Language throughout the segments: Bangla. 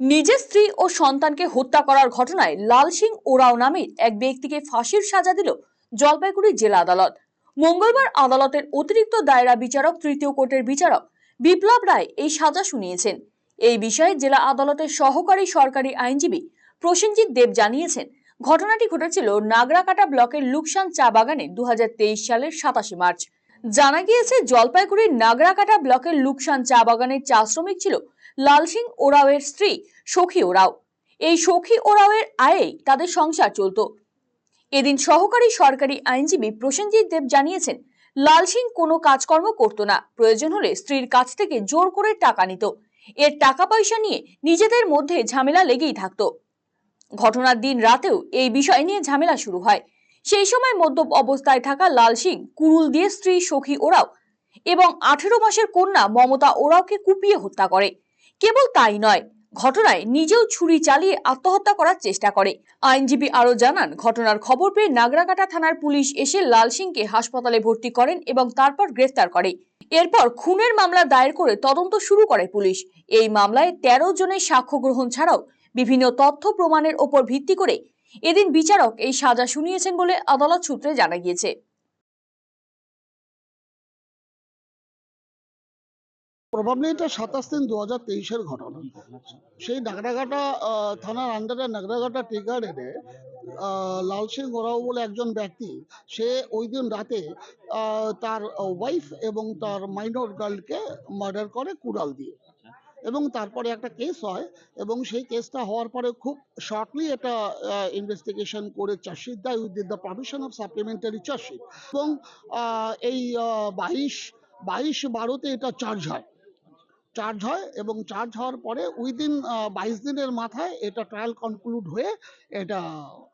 নিজের স্ত্রী ও সন্তানকে হত্যা করার ঘটনায় লাল সিং ওরাও নামের এক ব্যক্তিকে ফাঁসির সাজা দিল জলপাইগুড়ি জেলা আদালত। মঙ্গলবার আদালতের অতিরিক্ত দায়রা বিচারক, তৃতীয় কোর্টের বিচারক বিপ্লব রায় এই সাজা শুনিয়েছেন। এই বিষয়ে জেলা আদালতের সহকারী সরকারি আইনজীবী প্রসেনজিৎ দেব জানিয়েছেন, ঘটনাটি ঘটেছিল নাগরাকাটা ব্লকের লুকসান চা বাগানে দু হাজার তেইশ সালের সাতাশে মার্চ। জানা গিয়েছে, জলপাইগুড়ির নাগরাকাটা ব্লকের লুকসান চা বাগানের চা শ্রমিক ছিল লাল সিং ওরাওয়ের স্ত্রী সখী ওরাও। এই সখী ওরাওয়ের আয়েই তাদের সংসার চলতো। এদিন সহকারী সরকারি আইনজীবী প্রসেনজিৎ দেব জানিয়েছেন লাল সিং কোনো কাজকর্ম করতো না, প্রয়োজন হলে স্ত্রীর কাছ থেকে জোর করে টাকা নিত। এর টাকা পয়সা নিয়ে নিজেদের মধ্যে ঝামেলা লেগেই থাকত। ঘটনার দিন রাতেও এই বিষয় নিয়ে ঝামেলা শুরু হয়। সেই সময় মদ্যপ অবস্থায় থাকা লাল সিং কুরুল দিয়ে স্ত্রী সখী ওরাও এবং আঠেরো মাসের কন্যা মমতা ওরাওকে কুপিয়ে হত্যা করে। কেবল তাই নয়, ঘটনায় নিজেও ছুরি চালিয়ে আত্মহত্যা করার চেষ্টা করে। আইনজীবী আরও জানান, ঘটনার খবর পেয়ে নাগরাকাটা থানার পুলিশ এসে লাল সিংকে হাসপাতালে ভর্তি করেন এবং তারপর গ্রেফতার করে। এরপর খুনের মামলা দায়ের করে তদন্ত শুরু করে পুলিশ। এই মামলায় তেরো জনের সাক্ষ্য গ্রহণ ছাড়াও বিভিন্ন তথ্য প্রমাণের ওপর ভিত্তি করে এদিন বিচারক এই সাজা শুনিয়েছেন বলে আদালত সূত্রে জানা গিয়েছে। প্রবাবলি এটা সাতাশ তিন দু হাজার তেইশের ঘটনা। সেই নাগরাঘাটা থানার আন্ডারে নাগরাঘাটা টি গার্ডেনে লাল সিং ওরাও বলে একজন ব্যক্তি, সে ওই দিন রাতে তার ওয়াইফ এবং তার মাইনর গার্লকে মার্ডার করে কুড়াল দিয়ে। এবং তারপরে একটা কেস হয়, এবং সেই কেসটা হওয়ার পরে খুব শর্টলি এটা ইনভেস্টিগেশন করে চার্জশিট দেয় with the permission of supplementary chargesheet. এবং এই বাইশ বাইশ বারোতে এটা চার্জ হয়। চার্জ হয় এবং চার্জ হওয়ার পরে উইদিন বাইশ দিনের মাথায় এটা ট্রায়াল কনক্লুড হয়ে এটা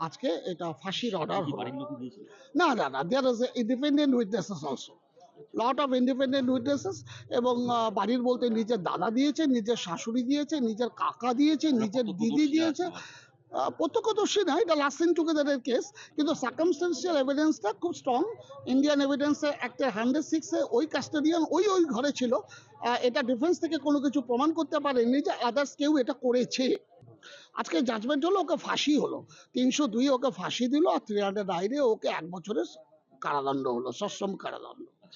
আজকে এটা ফাঁসির অর্ডার হলো। না না না there is independent witnesses also lot of independent witnesses এবং বাড়ির বলতে নিজের দাদা দিয়েছে নিজের শাশুড়ি দিয়েছে নিজের কাকা দিয়েছে নিজের দিদি দিয়েছে। প্রত্যক্ষদর্শী না, এটা লাস্ট টুগেদারের কেস কিন্তু সার্কামস্টেন্সিয়াল এভিডেন্সটা খুব স্ট্রং ইন্ডিয়ান এভিডেন্সে একটা হান্ড্রেড সিক্সে ওই কাস্টোডিয়ান ওই ওই ঘরে ছিল। এটা ডিফেন্স থেকে কোনো কিছু প্রমাণ করতে পারেনি যে আদার্স কেউ এটা করেছে। আজকে জাজমেন্ট হলো, ওকে ফাঁসি হলো। তিনশো দুই ওকে ফাঁসি দিল, আর থ্রি হান্ড্রেড আইরে ওকে এক বছরের কারাদণ্ড হলো, সশ্রম কারাদণ্ড।